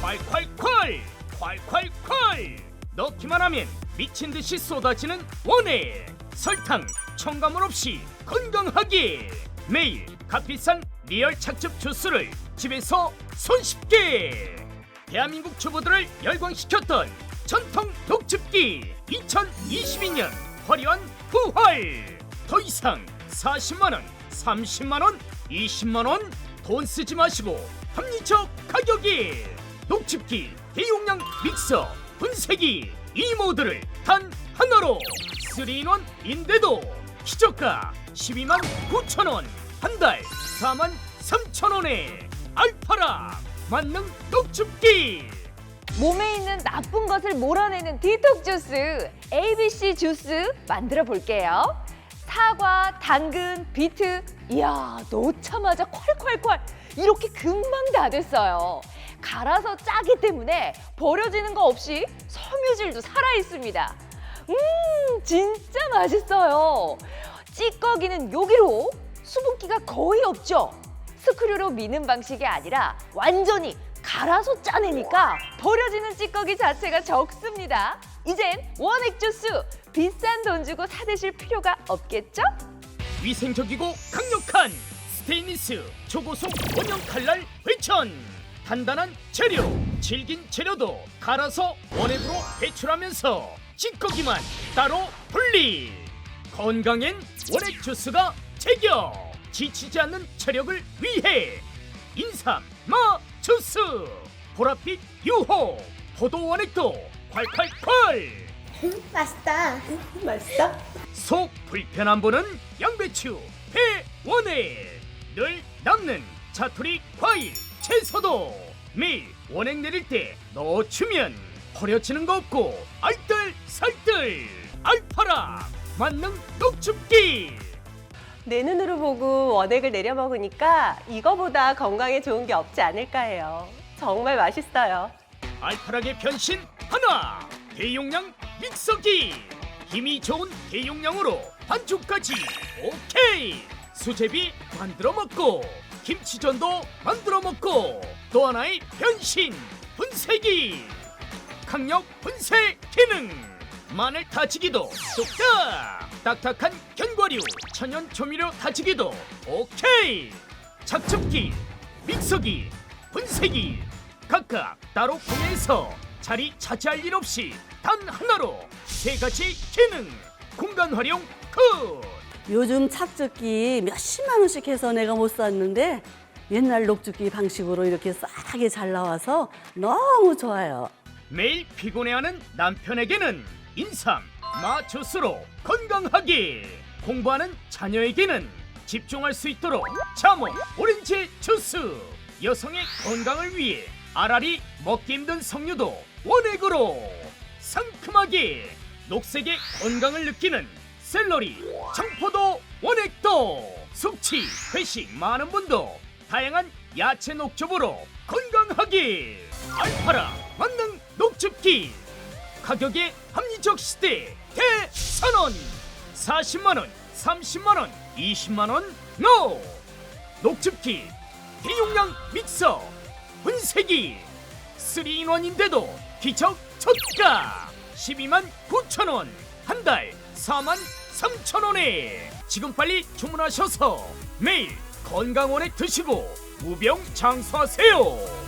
콸콸콸! 콸콸콸! 넣기만 하면 미친 듯이 쏟아지는 원액 설탕 첨가물 없이 건강하게! 매일 값비싼 리얼 착즙 주스를 집에서 손쉽게! 대한민국 주부들을 열광시켰던 전통 녹즙기 2022년 화려한 부활! 더 이상 40만원 30만원 20만원 돈 쓰지 마시고 합리적 가격에 녹즙기 대용량 믹서 분쇄기 이 모드를 단 하나로 3인원 인데도 기저가 12만 9천 원 한 달 4만 3천 원에 알파라 만능 녹즙기 몸에 있는 나쁜 것을 몰아내는 디톡 주스 ABC 주스 만들어 볼게요. 사과, 당근, 비트, 이야 넣자마자 콸콸콸 이렇게 금방 다 됐어요. 갈아서 짜기 때문에 버려지는 거 없이 섬유질도 살아 있습니다. 음 진짜 맛있어요. 찌꺼기는 여기로 수분기가 거의 없죠. 스크류로 미는 방식이 아니라 완전히 갈아서 짜내니까 버려지는 찌꺼기 자체가 적습니다. 이젠 원액 주스 비싼 돈 주고 사 드실 필요가 없겠죠? 위생적이고 강력한 스테인리스 초고속 원형 칼날 회천 단단한 재료 질긴 재료도 갈아서 원액으로 배출하면서 찌꺼기만 따로 분리. 건강엔 원액 주스가 제격! 지치지 않는 체력을 위해 인삼 마 주스 보랏빛 유호 포도 원액도 콸콸콸! 맛있다. 맛있어? 속 불편한 분은 양배추, 배, 원액. 늘 남는 자투리 과일, 채소도 매일 원액 내릴 때 넣어주면 버려지는 거 없고 알뜰살뜰 알파라 만능 녹즙기 내 눈으로 보고 원액을 내려 먹으니까 이거보다 건강에 좋은 게 없지 않을까 해요. 정말 맛있어요. 알파락의 변신 하나 대용량 믹서기 힘이 좋은 대용량으로 반죽까지 오케이 수제비 만들어 먹고 김치전도 만들어 먹고 또 하나의 변신 분쇄기. 강력 분쇄 기능. 마늘 다지기도 뚝딱 딱딱한 견과류 천연 조미료 다지기도 오케이. 착즙기 믹서기 분쇄기. 각각 따로 구매해서 자리 차지할 일 없이 단 하나로 세 가지 기능. 공간 활용 굿 요즘 착즙기 몇십만 원씩 해서 내가 못 샀는데 옛날 녹즙기 방식으로 이렇게 싸게 잘 나와서 너무 좋아요. 매일 피곤해하는 남편에게는 인삼, 마 주스로 건강하게 공부하는 자녀에게는 집중할 수 있도록 자몽, 오렌지 주스 여성의 건강을 위해 알알이 먹기 힘든 석류도 원액으로 상큼하게 녹색의 건강을 느끼는 샐러리, 청포도 원액도 숙취, 회식 많은 분도 다양한 야채 녹즙으로 건강하게 알파라 만능 녹즙기. 가격의 합리적 시대 대선언 40만원 30만원 20만원 노! 녹즙기 대용량 믹서 분쇄기. 3인원인데도 기적 초가. 12만 9천원 한 달 4만 3천원에. 지금 빨리 주문하셔서 매일 건강원에 드시고 무병 장수하세요